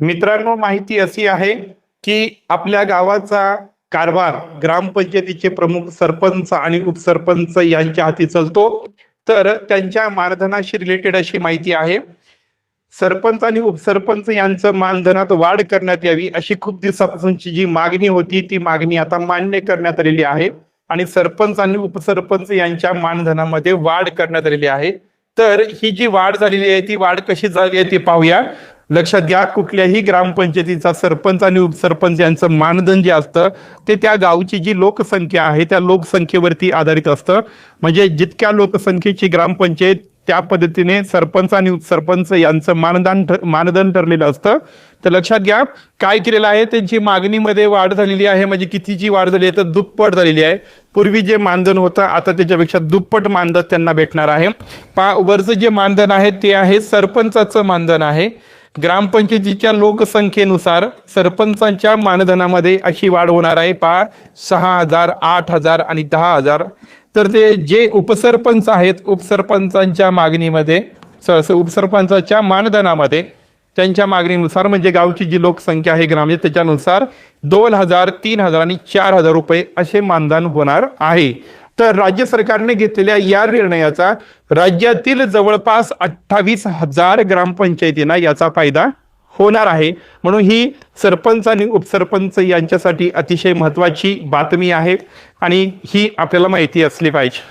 मित्रांनो माहिती अशी आहे की आपल्या गावाचा कारभार ग्रामपंचायतीचे प्रमुख सरपंच आणि उपसरपंच यांच्या हाती चालतो. तर त्यांच्या मानधनाशी रिलेटेड अशी माहिती आहे. सरपंच आणि उपसरपंच यांचं मानधनात वाढ करण्यात यावी अशी खूप दिवसापासूनची जी मागणी होती ती मागणी आता मान्य करण्यात आलेली आहे. आणि सरपंच आणि उपसरपंच यांच्या मानधनामध्ये वाढ करण्यात आलेली आहे. तर ही जी वाढ झालेली आहे ती वाढ कशी झाली आहे ती पाहूया. लक्षात घ्या कुठल्याही ग्रामपंचायतीचा सरपंच आणि उपसरपंच यांचं मानधन जे असतं ते त्या गावची जी लोकसंख्या आहे त्या लोकसंख्येवरती आधारित असतं. म्हणजे जितक्या लोकसंख्येची ग्रामपंचायत त्या पद्धतीने सरपंच आणि उपसरपंच यांचं मानधन मानधन ठरलेलं असतं. तर लक्षात घ्या काय केलेलं आहे त्यांची मागणीमध्ये वाढ झालेली आहे. म्हणजे कितीची वाढ झाली आहे तर दुप्पट झालेली आहे. पूर्वी जे मानधन होतं आता त्याच्यापेक्षा दुप्पट मानधन त्यांना भेटणार आहे. पा वरचं जे मानधन आहे ते आहे सरपंचाचं मानधन आहे. ग्रामपंचायतीच्या लोकसंख्येनुसार सरपंचांच्या मानधनामध्ये अशी वाढ होणार आहे. पहा सहा हजार आठ हजार आणि दहा हजार. तर ते जे उपसरपंच आहेत उपसरपंचांच्या मागणीमध्ये स- उपसरपंचाच्या मानधनामध्ये त्यांच्या मागणीनुसार म्हणजे गावची जी लोकसंख्या आहे ग्रामीण त्याच्यानुसार दोन हजार तीन हजार आणि चार हजार रुपये असे मानधन होणार आहे. तर राज्य सरकारने घेतलेल्या या निर्णयाचा राज्यातील जवळपास अठ्ठावीस हजार ग्रामपंचायतींना याचा फायदा होणार आहे. म्हणून ही सरपंच आणि उपसरपंच यांच्यासाठी अतिशय महत्त्वाची बातमी आहे आणि ही आपल्याला माहिती असली पाहिजे.